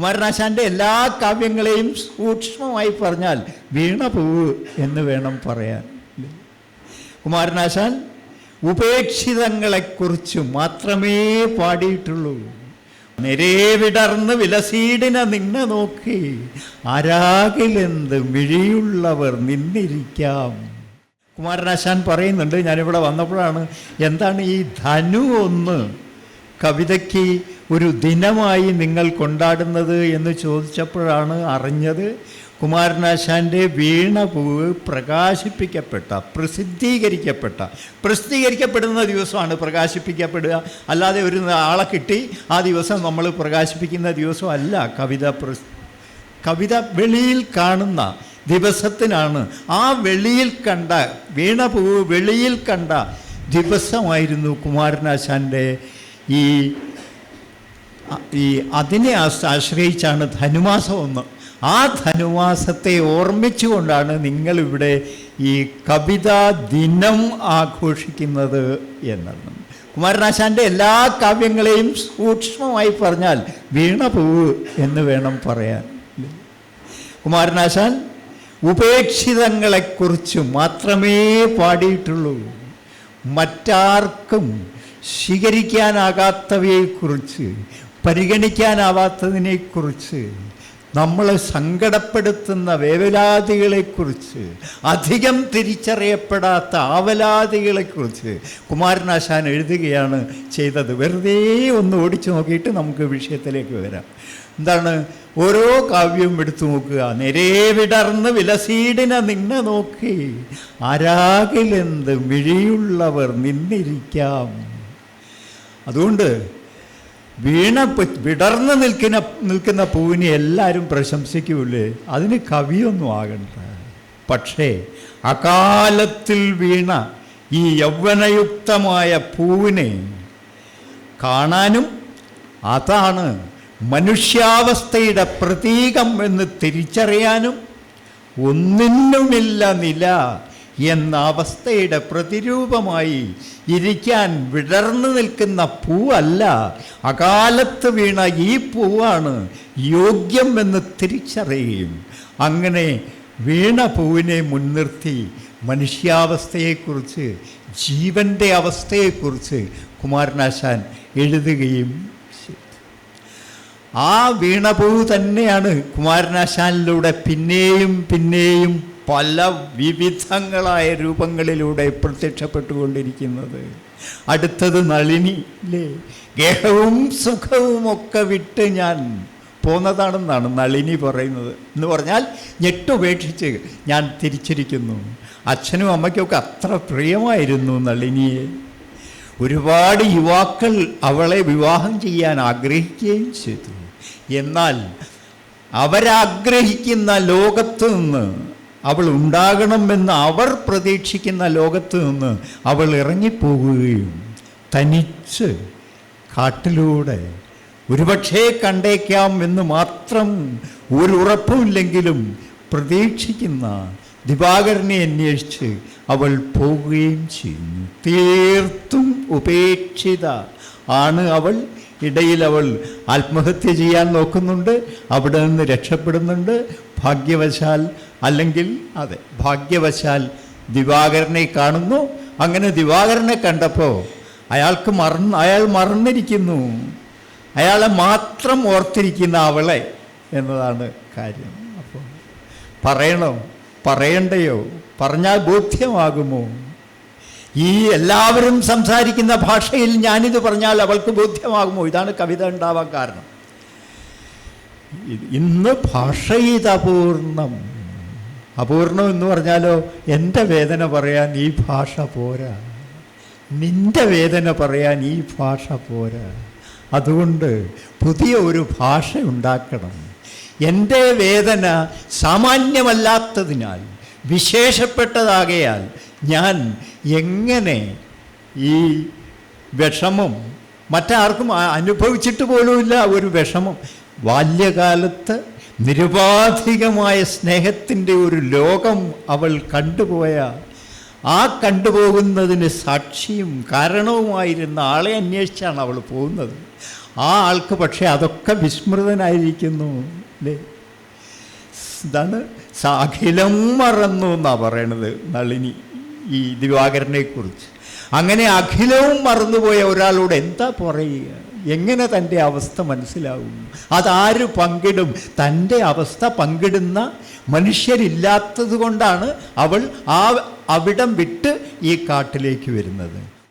കുമാരനാശാന്റെ എല്ലാ കാവ്യങ്ങളെയും സൂക്ഷ്മമായി പറഞ്ഞാൽ വീണ പൂവ് എന്ന് വേണം പറയാൻ. കുമാരനാശാൻ ഉപേക്ഷിതങ്ങളെക്കുറിച്ച് മാത്രമേ പാടിയിട്ടുള്ളൂ. നിരേ വിടർന്ന് വിലസീടിനെ നിന്നെ നോക്കി ആരാകിലെന്ത് മിഴിയുള്ളവർ നിന്നിരിക്കാം. കുമാരനാശാൻ പറയുന്നുണ്ട് ഞാനിവിടെ വന്നപ്പോഴാണ് എന്താണ് ഈ ധനു ഒന്ന് കവിതയ്ക്ക് ഒരു ദിനമായി നിങ്ങൾ കൊണ്ടാടുന്നത് എന്ന് ചോദിച്ചപ്പോഴാണ് അറിഞ്ഞത്. കുമാരനാശാന്റെ വീണപൂവ് പ്രകാശിപ്പിക്കപ്പെട്ട പ്രസിദ്ധീകരിക്കപ്പെട്ട പ്രസിദ്ധീകരിക്കപ്പെടുന്ന ദിവസമാണ് പ്രകാശിപ്പിക്കപ്പെടുക. അല്ലാതെ ഒരു ആളെ കിട്ടി ആ ദിവസം നമ്മൾ പ്രകാശിപ്പിക്കുന്ന ദിവസമല്ല. കവിത കവിത വെളിയിൽ കാണുന്ന ദിവസത്തിനാണ്. ആ വെളിയിൽ കണ്ട വീണപൂവ് വെളിയിൽ കണ്ട ദിവസമായിരുന്നു കുമാരനാശാന്റെ ഈ ഈ അതിനെ ആശ്രയിച്ചാണ് ധനുമാസം ഒന്ന് ആ ധനുമാസത്തെ ഓർമ്മിച്ചുകൊണ്ടാണ് നിങ്ങളിവിടെ ഈ കവിതാ ദിനം ആഘോഷിക്കുന്നത് എന്നത്. കുമാരനാശാന്റെ എല്ലാ കാവ്യങ്ങളെയും സൂക്ഷ്മമായി പറഞ്ഞാൽ വീണപൂവ് എന്ന് വേണം പറയാൻ. കുമാരനാശാൻ ഉപേക്ഷിതങ്ങളെക്കുറിച്ച് മാത്രമേ പാടിയിട്ടുള്ളൂ. മറ്റാർക്കും സ്വീകരിക്കാനാകാത്തവയെക്കുറിച്ച് പരിഗണിക്കാനാവാത്തതിനെക്കുറിച്ച് നമ്മളെ സങ്കടപ്പെടുത്തുന്ന വേവലാതികളെക്കുറിച്ച് അധികം തിരിച്ചറിയപ്പെടാത്ത ആവലാതികളെക്കുറിച്ച് കുമാരനാശാൻ എഴുതുകയാണ് ചെയ്തത്. വെറുതെ ഒന്ന് ഓടിച്ചു നോക്കിയിട്ട് നമുക്ക് വിഷയത്തിലേക്ക് വരാം. എന്താണ്? ഓരോ കാവ്യവും എടുത്തു നോക്കുക. നിരേ വിടർന്ന് വിലസീടിന നിന്നെ നോക്കി. ആരാകിലെന്ത് മിഴിയുള്ളവർ നിന്നിരിക്കാം. അതുകൊണ്ട് വീണ വിടർന്ന് നിൽക്കുന്ന നിൽക്കുന്ന പൂവിനെ എല്ലാവരും പ്രശംസിക്കൂലേ? അതിന് കവിയൊന്നും ആകണ്ട. പക്ഷേ അകാലത്തിൽ വീണ ഈ യൗവനയുക്തമായ പൂവിനെ കാണാനും അതാണ് മനുഷ്യാവസ്ഥയുടെ പ്രതീകം എന്ന് തിരിച്ചറിയാനും ഒന്നിനുമില്ല നില. എന്ന അവസ്ഥയുടെ പ്രതിരൂപമായി ഇരിക്കാൻ വിടർന്നു നിൽക്കുന്ന പൂവല്ല. അകാലത്ത് വീണ ഈ പൂവാണ് യോഗ്യം എന്ന് തിരിച്ചറിയുകയും അങ്ങനെ വീണ പൂവിനെ മുൻനിർത്തി മനുഷ്യാവസ്ഥയെക്കുറിച്ച് ജീവന്റെ അവസ്ഥയെക്കുറിച്ച് കുമാരനാശാൻ എഴുതുകയും ആ വീണപൂവ് തന്നെയാണ് കുമാരനാശാനിലൂടെ പിന്നെയും പിന്നെയും പല വിവിധങ്ങളായ രൂപങ്ങളിലൂടെ പ്രത്യക്ഷപ്പെട്ടുകൊണ്ടിരിക്കുന്നത്. അടുത്തത് നളിനി അല്ലേ ഗേഹവും സുഖവും ഒക്കെ വിട്ട് ഞാൻ പോന്നതാണെന്നാണ് നളിനി പറയുന്നത്. എന്ന് പറഞ്ഞാൽ ഞെട്ടുപേക്ഷിച്ച് ഞാൻ തിരിച്ചിരിക്കുന്നു. അച്ഛനും അമ്മയ്ക്കൊക്കെ അത്ര പ്രിയമായിരുന്നു നളിനിയെ. ഒരുപാട് യുവാക്കൾ അവളെ വിവാഹം ചെയ്യാൻ ആഗ്രഹിക്കുകയും ചെയ്തു. എന്നാൽ അവരാഗ്രഹിക്കുന്ന ലോകത്ത് നിന്ന് അവൾ ഉണ്ടാകണമെന്ന് അവർ പ്രതീക്ഷിക്കുന്ന ലോകത്ത് നിന്ന് അവൾ ഇറങ്ങിപ്പോകുകയും തനിച്ച് കാട്ടിലൂടെ ഒരുപക്ഷേ കണ്ടേക്കാം എന്ന് മാത്രം ഒരു ഉറപ്പുമില്ലെങ്കിലും പ്രതീക്ഷിക്കുന്ന ദിവാകരനെ അന്വേഷിച്ച് അവൾ പോവുകയും ചെയ്യുന്നു. തീർത്തും ഉപേക്ഷിത ആണ് അവൾ ഇടയിൽ അവൾ ആത്മഹത്യ ചെയ്യാൻ നോക്കുന്നുണ്ട് അവിടെ നിന്ന് രക്ഷപ്പെടുന്നുണ്ട്. ഭാഗ്യവശാൽ അല്ലെങ്കിൽ അതെ ഭാഗ്യവശാൽ ദിവാകരനെ കാണുന്നു. അങ്ങനെ ദിവാകരനെ കണ്ടപ്പോൾ അയാൾക്ക് മറന്ന് അയാൾ മറന്നിരിക്കുന്നു. അയാളെ മാത്രം ഓർത്തിരിക്കുന്ന അവളെ എന്നതാണ് കാര്യം. അപ്പോൾ പറയണോ? പറയണ്ടയോ? പറഞ്ഞാൽ ബോധ്യമാകുമോ? ഈ എല്ലാവരും സംസാരിക്കുന്ന ഭാഷയിൽ ഞാനിത് പറഞ്ഞാൽ അവൾക്ക് ബോധ്യമാകുമോ? ഇതാണ് കവിത ഉണ്ടാവാൻ കാരണം. ഇന്ന് ഭാഷ ഇത് അപൂർണം അപൂർണം എന്ന് പറഞ്ഞാലോ എന്റെ വേദന പറയാൻ ഈ ഭാഷ പോരാ. നിന്റെ വേദന പറയാൻ ഈ ഭാഷ പോരാ. അതുകൊണ്ട് പുതിയ ഒരു ഭാഷ ഉണ്ടാക്കണം. എന്റെ വേദന സാമാന്യമല്ലാത്തതിനാൽ വിശേഷപ്പെട്ടതാകയാൽ ഞാൻ എങ്ങനെ ഈ വിഷമം മറ്റാർക്കും അനുഭവിച്ചിട്ട് പോലുമില്ല ഒരു വിഷമം. ബാല്യകാലത്ത് നിരുപാധികമായ സ്നേഹത്തിന്റെ ഒരു ലോകം അവൾ കണ്ടുപോയ ആ കണ്ടുപോകുന്നതിന് സാക്ഷിയും കാരണവുമായിരുന്ന ആളെ അന്വേഷിച്ചാണ് അവൾ പോകുന്നത്. ആ ആൾക്ക് പക്ഷേ അതൊക്കെ വിസ്മൃതനായിരിക്കുന്നു. അല്ലേ ഇതാണ് അഖിലം മറന്നു എന്നാണ് പറയണത് നളിനി. ഈ ദിവാകരനെ കുറിച്ച് അങ്ങനെ അഖിലവും മറന്നുപോയ ഒരാളോട് എന്താ പറയുക? എങ്ങനെ തന്റെ അവസ്ഥ മനസ്സിലാവും? അതാര് പങ്കിടും? തന്റെ അവസ്ഥ പങ്കിടുന്ന മനുഷ്യരില്ലാത്തത് കൊണ്ടാണ് അവൾ ആ അവിടം വിട്ട് ഈ കാട്ടിലേക്ക് വരുന്നത്.